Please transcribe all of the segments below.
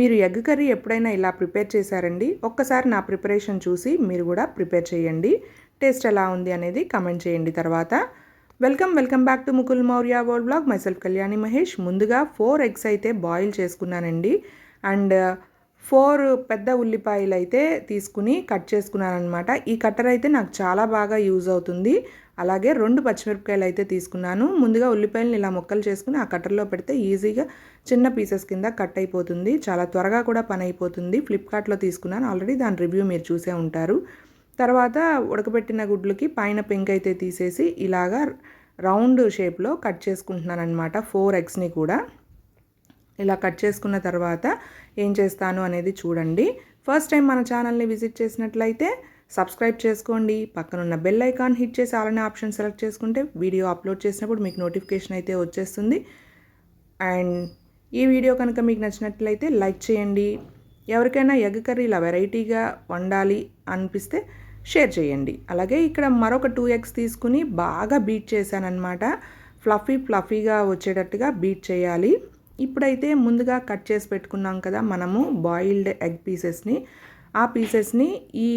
మీరు egg curry ఎప్పుడైనా ఇలా ప్రిపేర్ చేశారండి? ఒక్కసారి నా ప్రిపరేషన్ చూసి మీరు కూడా ప్రిపేర్ చేయండి. టేస్ట్ ఎలా ఉంది అనేది కమెంట్ చేయండి తర్వాత. Welcome welcome back to Mukul Maurya world blog. Myself Kalyani Mahesh. ముందుగా ఫోర్ ఎగ్స్ అయితే బాయిల్ చేసుకున్నానండి. అండ్ ఫోర్ పెద్ద ఉల్లిపాయలు అయితే తీసుకుని కట్ చేసుకున్నాను అనమాట ఈ కట్టర్ అయితే నాకు చాలా బాగా యూజ్ అవుతుంది. అలాగే రెండు పచ్చిమిరపకాయలు అయితే తీసుకున్నాను. ముందుగా ఉల్లిపాయలను ఇలా ముక్కలు చేసుకుని ఆ కట్టర్లో పెడితే ఈజీగా చిన్న పీసెస్ కింద కట్ అయిపోతుంది. చాలా త్వరగా కూడా పని అయిపోతుంది. ఫ్లిప్కార్ట్లో తీసుకున్నాను. ఆల్రెడీ దాని రివ్యూ మీరు చూసే ఉంటారు. తర్వాత ఉడకబెట్టిన గుడ్లకి పైన పెంక్ అయితే తీసేసి ఇలాగా రౌండ్ షేప్లో కట్ చేసుకుంటున్నాను అనమాట ఫోర్ ఎగ్స్ని కూడా. ఇలా కట్ చేసుకున్న తర్వాత ఏం చేస్తాను అనేది చూడండి. ఫస్ట్ టైం మన ఛానల్ని విజిట్ చేసినట్లయితే సబ్స్క్రైబ్ చేసుకోండి. పక్కనున్న బెల్ ఐకాన్ హిట్ చేసి అలానే ఆప్షన్ సెలెక్ట్ చేసుకుంటే వీడియో అప్లోడ్ చేసినప్పుడు మీకు నోటిఫికేషన్ అయితే వచ్చేస్తుంది. అండ్ ఈ వీడియో కనుక మీకు నచ్చినట్లయితే లైక్ చేయండి. ఎవరికైనా ఎగ్ కర్రీ ఇలా వెరైటీగా వండాలి అనిపిస్తే షేర్ చేయండి. అలాగే ఇక్కడ మరొక టూ ఎగ్స్ తీసుకుని బాగా బీట్ చేశానమాట ఫ్లఫీ ఫ్లఫీగా వచ్చేటట్టుగా బీట్ చేయాలి. ఇప్పుడైతే ముందుగా కట్ చేసి పెట్టుకున్నాం కదా మనము బాయిల్డ్ ఎగ్ పీసెస్ని ఆ పీసెస్ని ఈ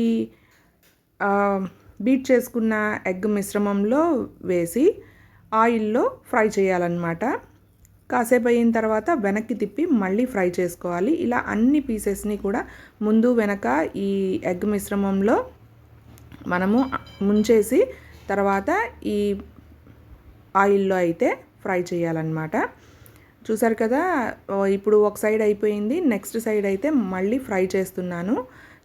బీట్ చేసుకున్న ఎగ్ మిశ్రమంలో వేసి ఆయిల్లో ఫ్రై చేయాలన్నమాట. కాసేపు అయిన తర్వాత వెనక్కి తిప్పి మళ్ళీ ఫ్రై చేసుకోవాలి. ఇలా అన్ని పీసెస్ని కూడా ముందు వెనక ఈ ఎగ్ మిశ్రమంలో మనము ముంచేసి తర్వాత ఈ ఆయిల్లో అయితే ఫ్రై చేయాలన్నమాట. చూసారు కదా ఇప్పుడు ఒక సైడ్ అయిపోయింది నెక్స్ట్ సైడ్ అయితే మళ్ళీ ఫ్రై చేస్తున్నాను.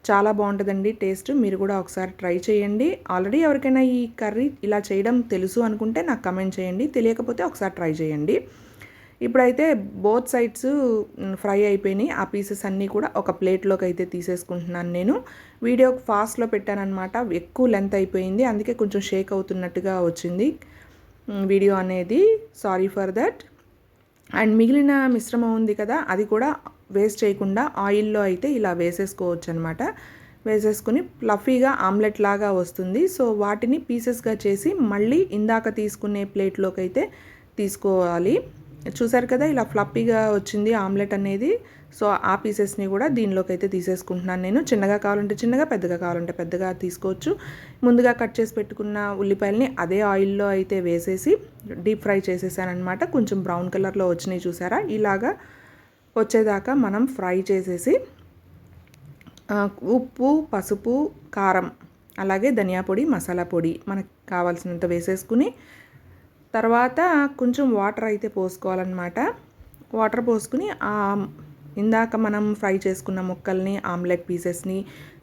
చాలా బాగుంటుందండి టేస్ట్. మీరు కూడా ఒకసారి ట్రై చేయండి. ఆల్రెడీ ఎవరికైనా ఈ కర్రీ ఇలా చేయడం తెలుసు అనుకుంటే నాకు కమెంట్ చేయండి. తెలియకపోతే ఒకసారి ట్రై చేయండి. ఇప్పుడైతే బోత్ సైడ్స్ ఫ్రై అయిపోయినాయి. ఆ పీసెస్ అన్నీ కూడా ఒక ప్లేట్లోకి అయితే తీసేసుకుంటున్నాను నేను. వీడియో ఫాస్ట్లో పెట్టానమాట ఎక్కువ లెంత్ అయిపోయింది. అందుకే కొంచెం షేక్ అవుతున్నట్టుగా వచ్చింది వీడియో అనేది. Sorry for that. అండ్ మిగిలిన మిశ్రమం ఉంది కదా అది కూడా వేస్ట్ చేయకుండా ఆయిల్లో అయితే ఇలా వేసేసుకోవచ్చు అనమాట వేసేసుకుని ఫ్లఫీగా ఆమ్లెట్ లాగా వస్తుంది. సో వాటిని పీసెస్గా చేసి మళ్ళీ ఇందాక తీసుకునే ప్లేట్లోకి అయితే తీసుకోవాలి. చూసారు కదా ఇలా ఫ్లప్పీగా వచ్చింది ఆమ్లెట్ అనేది. సో ఆ పీసెస్ని కూడా దీనిలోకి అయితే తీసేసుకుంటున్నాను నేను. చిన్నగా కావాలంటే చిన్నగా పెద్దగా కావాలంటే పెద్దగా తీసుకోవచ్చు. ముందుగా కట్ చేసి పెట్టుకున్న ఉల్లిపాయలని అదే ఆయిల్లో అయితే వేసేసి డీప్ ఫ్రై చేసేసానమాట కొంచెం బ్రౌన్ కలర్లో వచ్చినాయి చూసారా? ఇలాగా వచ్చేదాకా మనం ఫ్రై చేసేసి ఉప్పు పసుపు కారం అలాగే ధనియా పొడి మసాలా పొడి మనకు కావాల్సినంత వేసేసుకుని తర్వాత కొంచెం వాటర్ అయితే పోసుకోవాలన్నమాట. వాటర్ పోసుకుని ఇందాక మనం ఫ్రై చేసుకున్న ముక్కల్ని ఆమ్లెట్ పీసెస్ని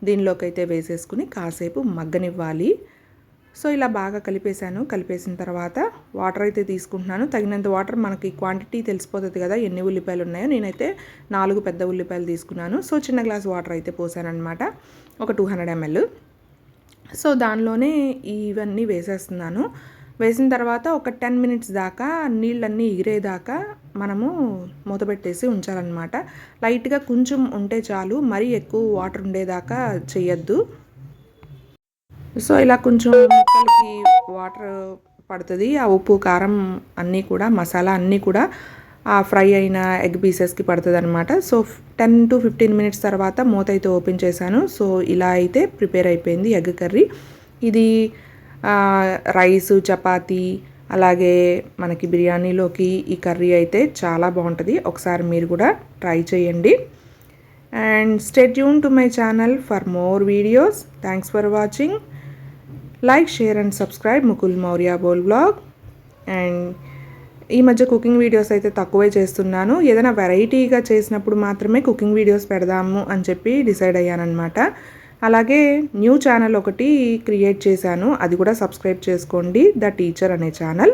దీనిలోకి అయితే వేసేసుకుని కాసేపు మగ్గనివ్వాలి. సో ఇలా బాగా కలిపేశాను. కలిపేసిన తర్వాత వాటర్ అయితే తీసుకుంటున్నాను. తగినంత వాటర్ మనకి క్వాంటిటీ తెలిసిపోతుంది కదా ఎన్ని ఉల్లిపాయలు ఉన్నాయో. నేనైతే నాలుగు పెద్ద ఉల్లిపాయలు తీసుకున్నాను. సో చిన్న గ్లాస్ వాటర్ అయితే పోసానన్నమాట. ఒక టూ హండ్రెడ్ ఎంఎల్. సో దానిలోనే ఇవన్నీ వేసేస్తున్నాను. వేసిన తర్వాత ఒక టెన్ మినిట్స్ దాకా నీళ్ళన్నీ ఎగిరేదాకా మనము మూతపెట్టేసి ఉంచాలన్నమాట. లైట్గా కొంచెం ఉంటే చాలు మరీ ఎక్కువ వాటర్ ఉండేదాకా చేయొద్దు సో ఇలా కొంచెం ముక్కలకి వాటర్ పడుతుంది. ఆ ఉప్పు కారం అన్నీ కూడా మసాలా అన్నీ కూడా ఆ ఫ్రై అయిన ఎగ్ పీసెస్కి పడుతుంది అనమాట so ten to fifteen minutes తర్వాత మూత అయితే ఓపెన్ చేశాను. సో ఇలా అయితే ప్రిపేర్ అయిపోయింది ఎగ్ కర్రీ. ఇది రైసు చపాతీ అలాగే మనకి బిర్యానీలోకి ఈ కర్రీ అయితే చాలా బాగుంటుంది. ఒకసారి మీరు కూడా ట్రై చేయండి. And stay tuned to my channel for more videos. Thanks for watching. Like share and subscribe Mukul Maurya boll blog. And ఈ మధ్య కుకింగ్ వీడియోస్ అయితే తక్కువే చేస్తున్నాను. ఏదైనా వెరైటీగా చేసినప్పుడు మాత్రమే కుకింగ్ వీడియోస్ పెడదాము అని చెప్పి డిసైడ్ అయ్యానమాట అలాగే న్యూ ఛానల్ ఒకటి క్రియేట్ చేశాను. అది కూడా సబ్స్క్రైబ్ చేసుకోండి. ద టీచర్ అనే ఛానల్.